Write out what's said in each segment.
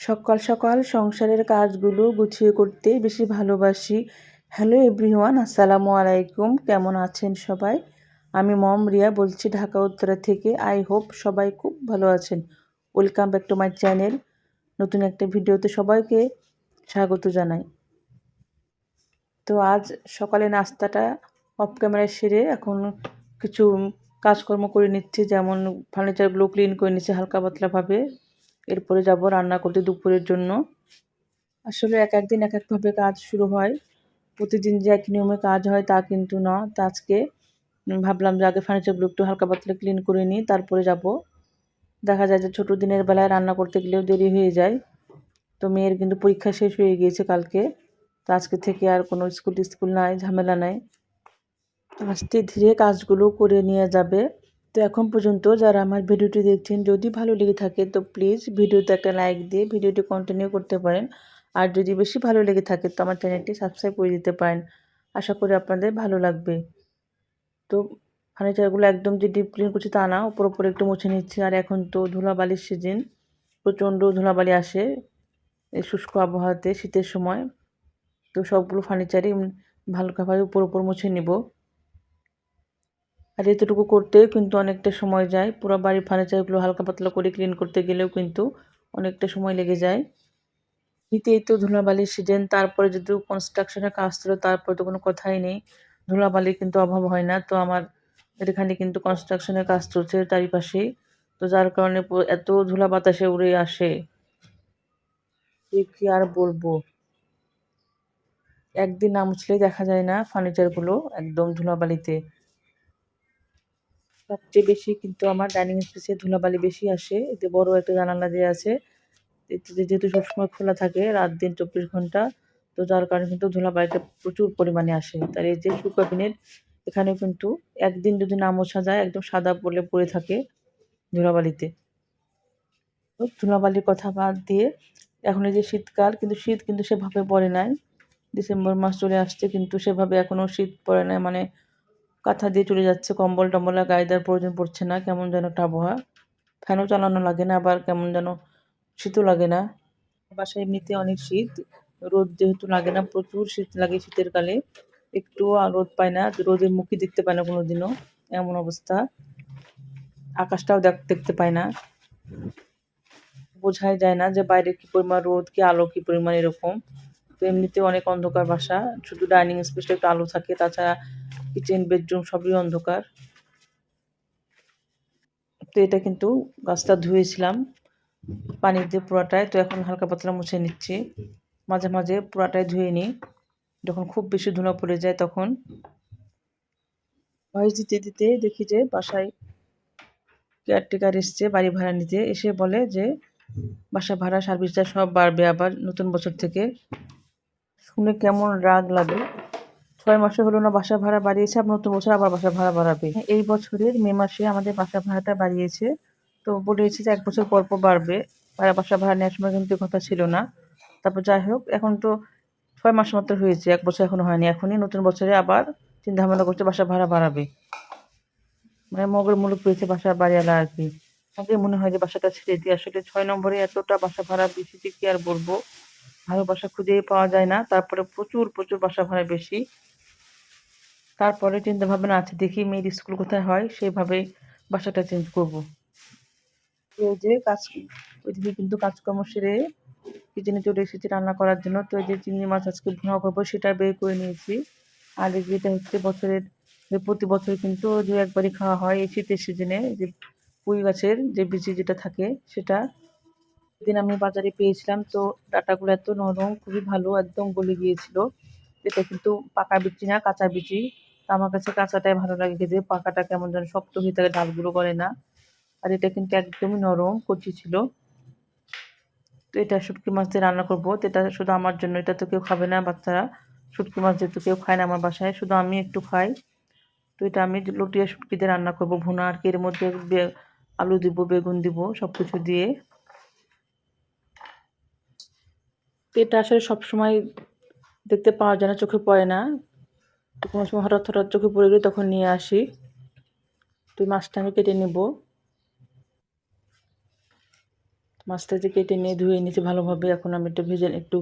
সকাল সকাল সংসারের কাজগুলো গুছিয়ে করতে বেশি ভালোবাসি। হ্যালো এভরিওয়ান, আসসালামু আলাইকুম। কেমন আছেন সবাই? আমি মম রিয়া বলছি ঢাকা, উত্তরা থেকে। আই হোপ সবাই খুব ভালো আছেন। Welcome back to my channel. নতুন একটা ভিডিওতে সবাইকে স্বাগত জানাই। তো আজ সকালে নাস্তাটা অফ ক্যামেরায় সেরে এখন কিছু কাজকর্ম করে নিচ্ছি, যেমন ফার্নিচারগুলো ক্লিন করে নিচ্ছি হালকা পাতলাভাবে। এরপরে যাব রান্না করতে দুপুরের জন্য। আসলে এক একদিন এক একভাবে কাজ শুরু হয়। প্রতিদিন যে এক নিয়মে কাজ হয় তা কিন্তু না। তা আজকে ভাবলাম যে আগে ফার্নিচারগুলো একটু হালকা পাতলা ক্লিন করে নিই, তারপরে যাব। দেখা যায় যে ছোটো দিনের বেলায় রান্না করতে গেলেও দেরি হয়ে যায়। তো মেয়ের কিন্তু পরীক্ষা শেষ হয়ে গিয়েছে কালকে। তো আজকে থেকে আর কোনো স্কুল টিস্কুল নাই, ঝামেলা নাই। আস্তে ধীরে কাজগুলো করে নিয়ে যাবে। তো এখন পর্যন্ত যারা আমার ভিডিওটি দেখছেন, যদি ভালো লেগে থাকে তো প্লিজ ভিডিওতে একটা লাইক দিয়ে ভিডিওটি কন্টিনিউ করতে পারেন। আর যদি বেশি ভালো লেগে থাকে তো আমার চ্যানেলটি সাবস্ক্রাইব করে দিতে পারেন। আশা করি আপনাদের ভালো লাগবে। তো ফার্নিচারগুলো একদম যে ডিপ ক্লিন করছি তা না ওপর ওপরে একটু মুছে নিচ্ছি। আর এখন তো ধুলাবালির সিজন প্রচণ্ড ধুলাবালি আসে এই শুষ্ক আবহাওয়াতে শীতের সময়। তো সবগুলো ফার্নিচারই ভালোভাবে উপর উপর মুছে নিব। আর এতটুকু করতেও কিন্তু অনেকটা সময় যায়। পুরো বাড়ির ফার্নিচারগুলো হালকা পাতলা করে ক্লিন করতে গেলেও কিন্তু অনেকটা সময় লেগে যায়। শীতেই তো ধুলাবালির সিজন তারপরে যদি কনস্ট্রাকশনের কাজ ছিল, তারপরে তো কোনো কথাই নেই। ধুলাবালির কিন্তু অভাব হয় না। তো আমার এখানে কিন্তু কনস্ট্রাকশনের কাজ চলছে তারই পাশেই তো যার কারণে এত ধুলা বাতাসে উড়ে আসে। কি আর বলব? একদিন না মুছলেই দেখা যায় না ফার্নিচারগুলো একদম ধুলাবালিতে। সবচেয়ে বেশি কিন্তু আমার ডাইনিং স্পেসে ধুলাবালি বেশি আসে। এতে বড় একটা জানালা দিয়ে আছে যেহেতু সবসময় খোলা থাকে, রাত দিন চব্বিশ ঘণ্টা, তো যার কারণে কিন্তু ধুলাবালিটা প্রচুর পরিমাণে আসে। তার এই যে সুকাবিনের এখানেও কিন্তু একদিন যদি না মোছা যায়, একদম সাদা পড়লে পড়ে থাকে ধুলাবালিতে। তো ধুলাবালির কথা বাদ দিয়ে, এখন এই যে শীতকাল, কিন্তু শীত কিন্তু সেভাবে পড়ে নাই। ডিসেম্বর মাস চলে আসছে, কিন্তু সেভাবে এখনও শীত পড়ে নাই। মানে কাঁথা দিয়ে চলে যাচ্ছে, কম্বল টম্বল গায়ে দেওয়ার প্রয়োজন পড়ছে না, কেমন যেন একটা আবহাওয়া। ফ্যানও চালানো লাগে না, আবার কেমন যেন শীতও লাগে না। বাসায় এমনিতে অনেক শীত, রোদ যেহেতু লাগে না, প্রচুর শীত লাগে শীতের কালে। একটু রোদ পায় না রোদের মুখই দেখতে পায় না কোনো দিনও এমন অবস্থা। আকাশটাও দেখ, দেখতে পায় না। বোঝাই যায় না যে বাইরে কি পরিমাণ রোদ, কি আলো, কি পরিমাণ এরকম। তো এমনিতে অনেক অন্ধকার বাসা। শুধু ডাইনিং স্পেসটা একটু আলো থাকে, তাছাড়া কিচেন, বেডরুম সবই অন্ধকার। তো এটা কিন্তু গাছটা ধুয়েছিলাম, পানি দিয়ে পুরাটায় তো এখন হালকা পাতলা মুছে নিচ্ছি। মাঝে মাঝে পুরাটাই ধুয়ে নিই। যখন খুব বেশি ধুলা পড়ে যায় তখন। ভয়েস দিতে দিতে দেখি যে বাসায় কেয়ারটেকার এসছে বাড়ি ভাড়া নিতে। এসে বলে যে বাসা ভাড়া, সার্ভিসটা সব বাড়বে আবার নতুন বছর থেকে। শুনে কেমন রাগ লাগে। ছয় মাসে হলো না বাসা ভাড়া বাড়িয়েছে, আবার নতুন বছর আবার বাসা ভাড়া বাড়াবে। এই বছরের মে মাসে আমাদের বাসা ভাড়াটা বাড়িয়েছে। তো বলেছে যে এক বছর পর পর বাড়বে। বাসা ভাড়া নেওয়ার সময় কিন্তু কথা ছিল না। তারপর যাই হোক, এখন তো ছয় মাস মাত্র হয়েছে, এক বছর এখনও হয়নি। এখনই নতুন বছরে আবার চিন্তা ভাবনা করছে বাসা ভাড়া বাড়াবে। মানে মগের মুলুক পেয়েছে বাসা বাড়িয়ালা আর কি। আমাকে মনে হয় যে বাসাটা ছেড়ে দিয়ে আসলে ছয় নম্বরে এতটা বাসা ভাড়া বেশি কি আর বলব? ভালো বাসা খুঁজেই পাওয়া যায় না। তারপরে প্রচুর প্রচুর বাসা ভাড়া বেশি। তারপরে চিন্তা ভাবনা আছে, দেখি মেয়ের স্কুল কোথায় হয়, সেভাবে বাসাটা চেঞ্জ করব। এই যে কাজ ওইদিকে কিন্তু কাজকর্ম সেরে কিচেনে চলে এসেছি রান্না করার জন্য। তো যে চিংড়ি মাছ আজকে ভুনা করব, সেটা বের করে নিয়েছি। আর যেটা হচ্ছে বছরের প্রতি বছর কিন্তু দু একবারই খাওয়া হয় এই শীতের সিজনে যে পুঁই গাছের যে বিচি যেটা থাকে, সেটা সেদিন আমি বাজারে পেয়েছিলাম, তো ডাটাগুলো এত নরম, খুবই ভালো, একদম গলে গিয়েছিল। এটা কিন্তু পাকা বিচি না, কাঁচা বিচি। আমার কাছে কাঁচাটাই ভালো লাগে খেতে পাকাটা কেমন যেন শক্ত হয়ে থাকে ডালগুলো করে না। আর এটা কিন্তু একদমই নরম, কচি ছিল। তো এটা শুটকি মাছ দিয়ে রান্না করব। তো এটা শুধু আমার জন্য, এটা তো কেউ খাবে না বাচ্চারা। শুটকি মাছ যেহেতু কেউ খায় না আমার বাসায়, শুধু আমি একটু খাই। তো এটা আমি লটিয়া শুটকি দিয়ে রান্না করব, ভুনা আর কি। এর মধ্যে আলু দিব, বেগুন দিব সব কিছু দিয়ে। এটা আসলে সবসময় দেখতে পাওয়া যায় না, চোখে পড়ে না। তো কোনো সময় হঠাৎ হঠাৎ চোখে পড়ে গেলে তখন নিয়ে আসি। তো মাছটা আমি কেটে নেব। মাছটা যে কেটে নিয়ে ধুয়ে নিয়েছি ভালোভাবে, এখন আমি একটু ভেজে, একটু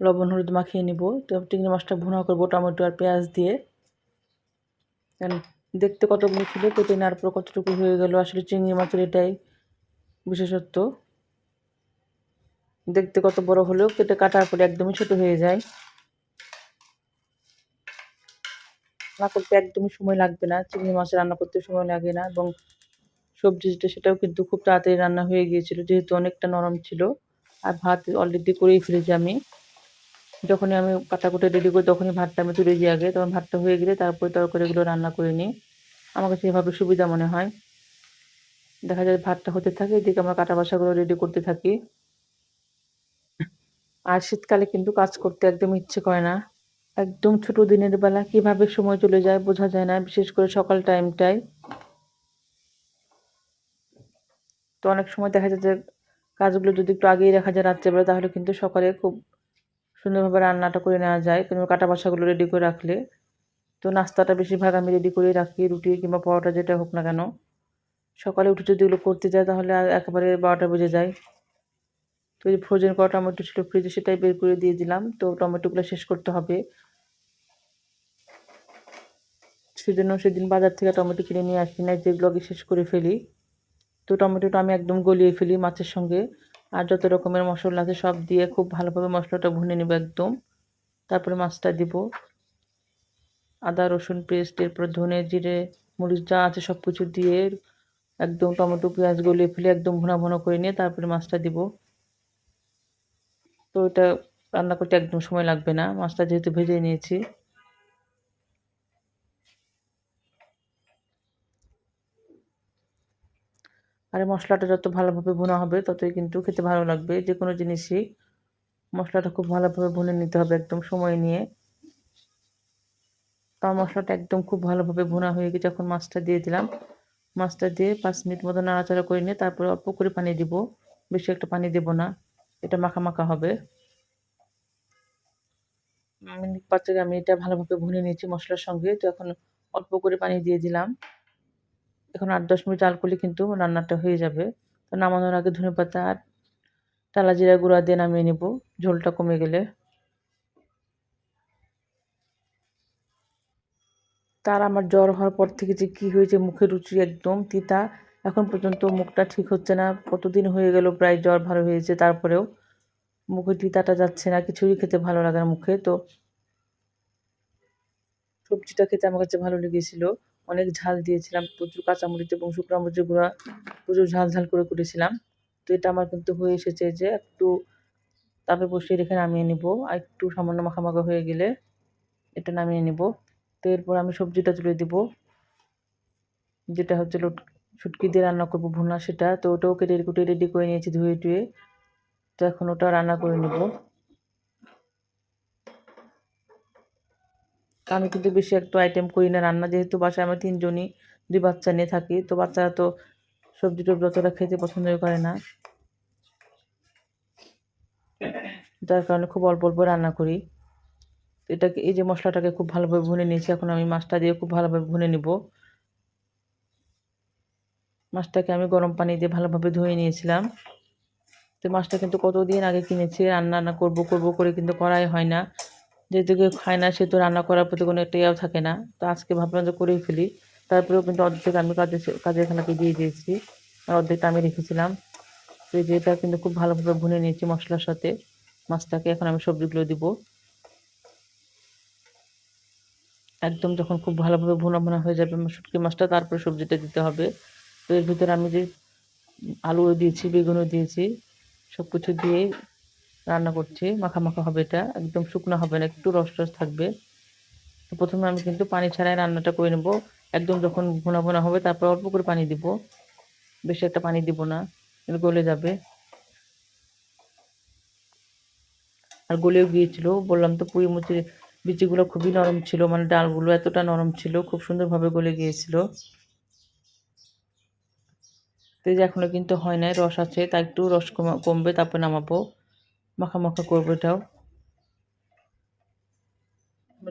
লবণ, হলুদ মাখিয়ে নিব। তো চিংড়ি মাছটা ভুনা করব, টমেটো আর পেঁয়াজ দিয়ে। কারণ দেখতে কতগুলো ছিল, কেটে নেওয়ার পর কতটুকু হয়ে গেল, আসলে চিংড়ি মাছের এটাই বিশেষত্ব। দেখতে কত বড় হলেও কেটে কাটার পরে একদমই ছোট হয়ে যায়। রান্না করতে একদমই সময় লাগবে না, চিংড়ি মাছ রান্না করতে সময় লাগে না এবং সবজি যেটা সেটাও কিন্তু খুব তাড়াতাড়ি রান্না হয়ে গিয়েছিল, যেহেতু অনেকটা নরম ছিল আর ভাত অলরেডি করেই ফেলেছি আমি। যখনই আমি কাটাকুটি রেডি করি তখনই ভাতটা আমি তুলে দিই আগে, তখন ভাতটা হয়ে গেলে তারপরে তরকারিগুলো রান্না করে নিই। আমার কাছে এভাবে সুবিধা মনে হয়। দেখা যায় ভাতটা হতে থাকে, এদিকে আমরা কাটা বাসাগুলো রেডি করতে থাকি। আর শীতকালে কিন্তু কাজ করতে একদম ইচ্ছে করে না। একদম ছোট দিনের বেলা কীভাবে সময় চলে যায় বোঝা যায় না, বিশেষ করে সকাল টাইমটায় তো অনেক সময় দেখা যায় যে কাজগুলো যদি একটু আগেই রাখা যায় রাত্রেবেলা, তাহলে কিন্তু সকালে খুব সুন্দরভাবে রান্নাটা করে নেওয়া যায় কিন্তু কাটা বাসাগুলো রেডি করে রাখলে। তো নাস্তাটা বেশিরভাগ আমি রেডি করে রাখি, রুটি কিংবা পরোটা যেটা হোক না কেন। সকালে উঠে যদি এগুলো করতে যায় তাহলে একেবারে বারোটা বেজে যায়। তো এই ফ্রোজেন করা টমেটো ছিল ফ্রিজে সেটাই বের করে দিয়ে দিলাম। তো টমেটোগুলো শেষ করতে হবে। সেজন্য সেদিন বাজার থেকে টমেটো কিনে নিয়ে আসি না যেগুলো আগে শেষ করে ফেলি। তো টমেটোটা আমি একদম গলিয়ে ফেলি মাছের সঙ্গে। আর যত রকমের মশলা আছে সব দিয়ে খুব ভালোভাবে মশলাটা ভুনে নেব একদম। তারপরে মাছটা দিব। আদা, রসুন পেস্ট এরপর ধনে, জিরে, মরিচ যা আছে সব কিছু দিয়ে একদম টমেটো পেঁয়াজ গলিয়ে ফেলে একদম ভুনা ভুনা করে নিয়ে তারপরে মাছটা দিব। তো এটা রান্না করতে একদম সময় লাগবে না। মাছটা যেহেতু ভেজে নিয়েছি। আর মশলাটা যত ভালোভাবে ভুনা হবে, ততই কিন্তু খেতে ভালো লাগবে। যে কোনো জিনিসই মশলাটা খুব ভালোভাবে ভুনে নিতে হবে একদম সময় নিয়ে। তার মশলাটা একদম খুব ভালোভাবে ভুনা হয়ে গেছে যখন মাছটা দিয়ে দিলাম, মাছটা দিয়ে পাঁচ মিনিট মতো নাড়াচাড়া করে নিয়ে তারপরে অল্প করে পানি দিব। বেশি একটা পানি দেব না। এটা মাখা মাখা হবে। পাঁচেক আমি এটা ভালোভাবে ভুনে নিয়েছি মশলার সঙ্গে। তো এখন অল্প করে পানি দিয়ে দিলাম। এখন আট দশ মিনিট জাল করলে কিন্তু রান্নাটা হয়ে যাবে। তো নামানোর আগে ধনে পাতা আর টালা জিরা গুঁড়া দিয়ে নামিয়ে নেব। ঝোলটা কমে গেলে। তার আমার জ্বর হওয়ার পর থেকে যে কী হয়েছে, মুখের রুচি একদম তিতা। এখন পর্যন্ত মুখটা ঠিক হচ্ছে না। কতদিন হয়ে গেল, প্রায় জ্বর ভালো হয়েছে, তারপরেও মুখে তিতাটা যাচ্ছে না, কিছুই খেতে ভালো লাগে না মুখে। তো সবজিটা খেতে আমার কাছে ভালো লেগেছিলো। অনেক ঝাল দিয়েছিলাম, প্রচুর কাঁচামরিচ এবং শুকনো মরিচের গুঁড়া প্রচুর ঝাল ঝাল করে করেছিলাম। তো এটা আমার কিন্তু হয়ে এসেছে যে একটু তাপে বসিয়ে রেখে নামিয়ে নিব। আর একটু সামান্য মাখামাখা হয়ে গেলে এটা নামিয়ে নিব। তো এরপর আমি সবজিটা তুলে দিব, যেটা হচ্ছে ছুটকি দিয়ে রান্না করব ভুনা সেটা। তো ওটাও কেটে কুটে রেডি করে নিয়েছি ধুয়ে টুয়ে। তো এখন ওটা রান্না করে নেব। আমি কিন্তু বেশি একটু আইটেম করি না রান্না, যেহেতু বাসায় আমার তিনজনই, দুই বাচ্চা নিয়ে থাকি। তো বাচ্চারা তো সবজি টবজি অতটা খেতে পছন্দই করে না। যার কারণে খুব অল্প অল্প রান্না করি। এটাকে, এই যে মশলাটাকে খুব ভালোভাবে ভুনে নিয়েছি, এখন আমি মাছটা দিয়ে খুব ভালোভাবে ভুনে নিব। মাছটাকে আমি গরম পানি দিয়ে ভালোভাবে ধুয়ে নিয়েছিলাম। তো মাছটা কিন্তু কতদিন আগে কিনেছি, রান্না রান্না করব করব করে কিন্তু করাই হয় না। যেহেতু কেউ খায় না সেহেতু রান্না করার প্রতি কোনো একটা ইয়াও থাকে না। তো আজকে ভাবলাম যে করেই ফেলি। তারপরেও কিন্তু অর্ধেক আমি কাজের কাজের খানাকে দিয়ে দিয়েছি। আর অর্ধেকটা আমি রেখেছিলাম। তো এই যে কিন্তু খুব ভালোভাবে ভুনে নিয়েছি মশলার সাথে। মাছটাকে এখন আমি সবজিগুলো দিব। একদম যখন খুব ভালোভাবে ভুনা ভুনা হয়ে যাবে শুটকি মাছটা, তারপরে সবজিটা দিতে হবে। তো এর ভিতরে আমি যে আলুও দিয়েছি, বেগুনও দিয়েছি সব কিছু দিয়ে রান্না করছি। মাখা মাখা হবে এটা, একদম শুকনো হবে না, একটু রস রস থাকবে। তো প্রথমে আমি কিন্তু পানি ছাড়াই রান্নাটা করে নেব। একদম যখন ভোনা ভোনা হবে, তারপর অল্প করে পানি দিব। বেশি একটা পানি দিব না গলে যাবে। আর গলেও গিয়েছিল, বললাম তো পুঁই মুচির বিচিগুলো খুবই নরম ছিল মানে ডালগুলো এতটা নরম ছিল, খুব সুন্দরভাবে গলে গিয়েছিল। তো যে এখনও কিন্তু হয় নাই, রস আছে, তা একটু রস কমবে, তারপর নামাবো। মাখা মাখা করব এটাও।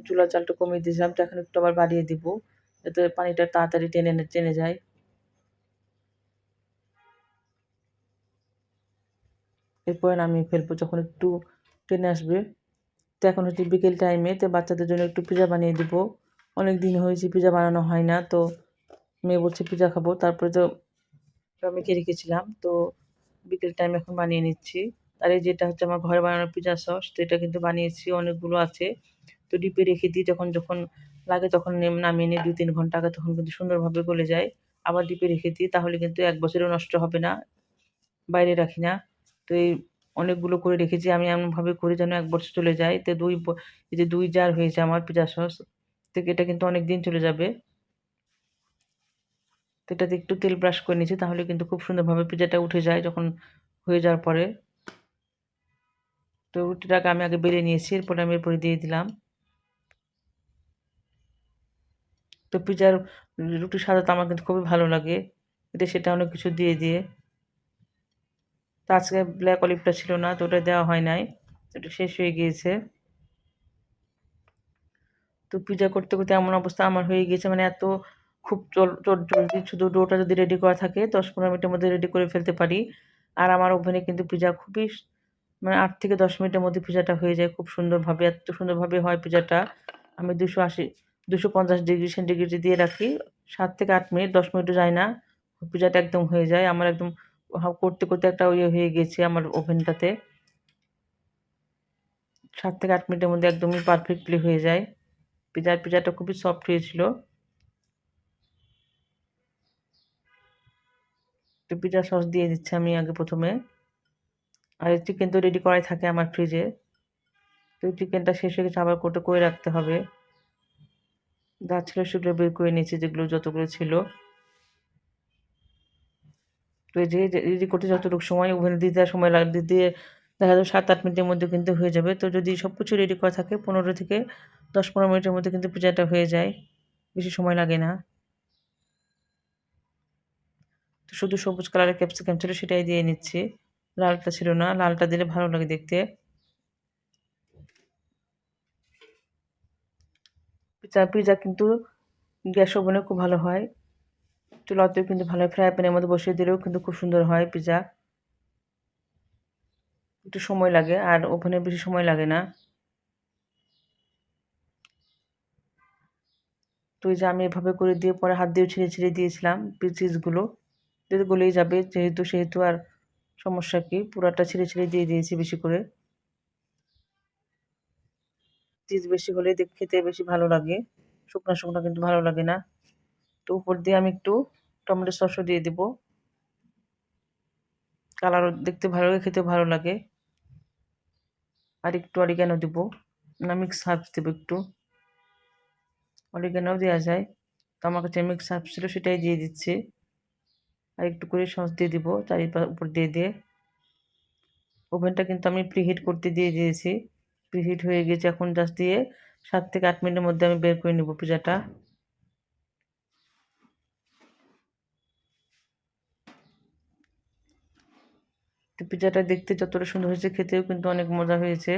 চুলার চালটা কমিয়ে দিয়েছিলাম, তো এখন একটু আবার বাড়িয়ে দিব, যাতে পানিটা তাড়াতাড়ি টেনে টেনে যায়। এরপরে নামিয়ে ফেলব, যখন একটু টেনে আসবে। তো এখন হচ্ছে বিকেল টাইমে তো বাচ্চাদের জন্য একটু পিজা বানিয়ে দেবো। অনেক দিন হয়েছে পিজা বানানো হয় না, তো মেয়ে বলছে পিজা খাব, তারপরে তো মেখে রেখেছিলাম। তো বিকেল টাইম এখন বানিয়ে নিচ্ছি। আর এই যেটা হচ্ছে আমার ঘরে বানানো পিজা সস তো এটা কিন্তু বানিয়েছি, অনেকগুলো আছে। তো ডিপে রেখে দিই, যখন যখন লাগে তখন নামিয়ে নিই দু তিন ঘণ্টা আগে তখন কিন্তু সুন্দরভাবে গলে যায়। আবার ডিপে রেখে দিই, তাহলে কিন্তু এক বছরও নষ্ট হবে না। বাইরে রাখি না। তো এই অনেকগুলো করে রেখেছি, আমি এমনভাবে করে যেন এক বছর চলে যায়। তো দুই এই যে দুই জার হয়েছে আমার পিজা সস থেকে এটা কিন্তু অনেক দিন চলে যাবে। তো এটাতে একটু তেল ব্রাশ করে নিয়েছি, তাহলে কিন্তু খুব সুন্দরভাবে পিজাটা উঠে যায় যখন হয়ে যাওয়ার পরে। তো রুটিটাকে আমি আগে বেড়ে নিয়েছি, এরপরে আমি এরপরে দিয়ে দিলাম। তো পিজার রুটি সাজাতে আমার কিন্তু খুবই ভালো লাগে এটা সেটা অনেক কিছু দিয়ে দিয়ে। তো আজকে ব্ল্যাক অলিভটা ছিল না, তো ওটা দেওয়া হয় নাই ওটা শেষ হয়ে গিয়েছে। তো পিজা করতে করতে এমন অবস্থা আমার হয়ে গিয়েছে মানে এত খুব জলদি শুধু ডোটা যদি রেডি করা থাকে, দশ পনেরো মিনিটের মধ্যে রেডি করে ফেলতে পারি। আর আমার ওভেনে কিন্তু পিজা খুবই মানে আট থেকে দশ মিনিটের মধ্যে পিজাটা হয়ে যায় খুব সুন্দরভাবে। এত সুন্দরভাবে হয় পিজাটা। আমি দুশো আশি, দুশো পঞ্চাশ ডিগ্রি সেন্টিগ্রেডে দিয়ে রাখি। সাত থেকে আট মিনিট, দশ মিনিটও যায় না। পিজাটা একদম হয়ে যায়। আমার একদম করতে করতে একটা ইয়ে হয়ে গেছে আমার ওভেনটাতে। সাত থেকে আট মিনিটের মধ্যে একদমই পারফেক্টলি হয়ে যায়। পিজার, পিজাটা খুবই সফট হয়েছিল। তো পিজা সস দিয়ে দিচ্ছি আমি আগে প্রথমে। আর চিকেন তো রেডি করাই থাকে আমার ফ্রিজে তো চিকেনটা শেষ হয়ে গেছে, আবার কোটা করে রাখতে হবে। যা ছিল সেগুলো বের করে নিয়েছি, যেগুলো যতগুলো ছিল। তো এই যে রেডি করতে যতটুকু সময়, ওভেনে দিতে সময় লাগ দিয়ে দেখা যাবে সাত আট মিনিটের মধ্যে কিন্তু হয়ে যাবে। তো যদি সব কিছু রেডি করা থাকে, পনেরো থেকে দশ পনেরো মিনিটের মধ্যে কিন্তু পিজাটা হয়ে যায়। বেশি সময় লাগে না। তো শুধু সবুজ কালারের ক্যাপসিকাম ছিল সেটাই দিয়ে নিচ্ছি। লালটা ছিল না, লালটা দিলে ভালো লাগে দেখতে। পিজা পিজা কিন্তু গ্যাস ওভেনে খুব ভালো হয়। চুলাতেও কিন্তু ভালো হয়, ফ্রাই প্যানের মধ্যে বসিয়ে দিলেও কিন্তু খুব সুন্দর হয় পিজা। একটু সময় লাগে, আর ওভেনে বেশি সময় লাগে না। তো এই যে আমি এভাবে করে দিয়ে পরে হাত দিয়ে ছিঁড়ে ছিঁড়ে দিয়েছিলাম যদি গলেই যাবে। যেহেতু, সেহেতু আর সমস্যা কি পুরাটা ছিঁড়ে ছিঁড়ে দিয়ে দিয়েছি বেশি করে। চিজ বেশি হলে খেতে বেশি ভালো লাগে। শুকনো শুকনো কিন্তু ভালো লাগে না। তো উপর দিয়ে আমি একটু টমেটো সসও দিয়ে দেবো। কালারও দেখতে ভালো লাগে খেতে ভালো লাগে। আর একটু অরিগানো দেবো। না মিক্স হার্বস দেবো একটু। অরিগানোও দেওয়া যায়। তো আমার কাছে মিক্স হার্বস ছিল, সেটাই দিয়ে দিচ্ছি। আর একটু করে সস দিয়ে দিব চারিপা উপর দিয়ে দিয়ে। ওভেনটা কিন্তু আমি প্রিহিট করতে দিয়ে দিয়েছি। প্রিহিট হয়ে গেছে এখন জাস্ট দিয়ে সাত থেকে আট মিনিটের মধ্যে আমি বের করে নেব পিজাটা। পিজাটা দেখতে যতটা সুন্দর হয়েছে, খেতেও কিন্তু অনেক মজা হয়েছে।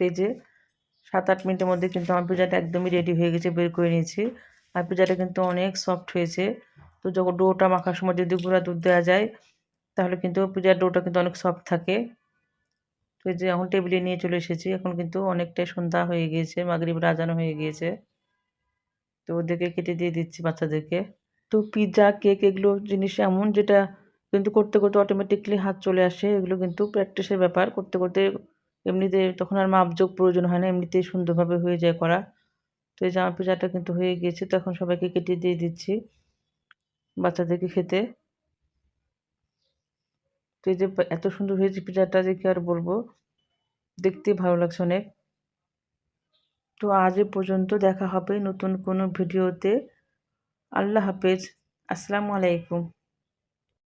এই যে সাত আট মিনিটের মধ্যে কিন্তু আমার পিজাটা একদমই রেডি হয়ে গেছে, বের করে নিয়েছি। আর পিজাটা কিন্তু অনেক সফট হয়েছে। তো যখন ডোটা মাখার সময় যদি গুঁড়া দুধ দেওয়া যায়, তাহলে কিন্তু পিজার ডোটা কিন্তু অনেক সফট থাকে। তো যে এখন টেবিলে নিয়ে চলে এসেছি, এখন কিন্তু অনেকটাই সন্ধ্যা হয়ে গিয়েছে, মাগরিব রাজানো হয়ে গিয়েছে। তো ওদেরকে কেটে দিয়ে দিচ্ছি বাচ্চাদেরকে। তো পিৎজা কেক এগুলো জিনিস এমন যেটা কিন্তু করতে করতে অটোমেটিকলি হাত চলে আসে, এগুলো কিন্তু প্র্যাকটিসের ব্যাপার। করতে করতে এমনিতে তখন আর মাপযোগ প্রয়োজন হয় না, এমনিতেই সুন্দরভাবে হয়ে যায় করা। তো এই জামা পিজাটা কিন্তু হয়ে গিয়েছে, তো এখন সবাইকে কেটে দিয়ে দিচ্ছি বাচ্চাদেরকে খেতে। তো এই যে এত সুন্দর হয়েছে পিজাটা যে কি আর বলব দেখতে ভালো লাগছে অনেক। তো আজ পর্যন্ত দেখা হবে নতুন কোনো ভিডিওতে। আল্লাহ হাফেজ, আসসালামু আলাইকুম।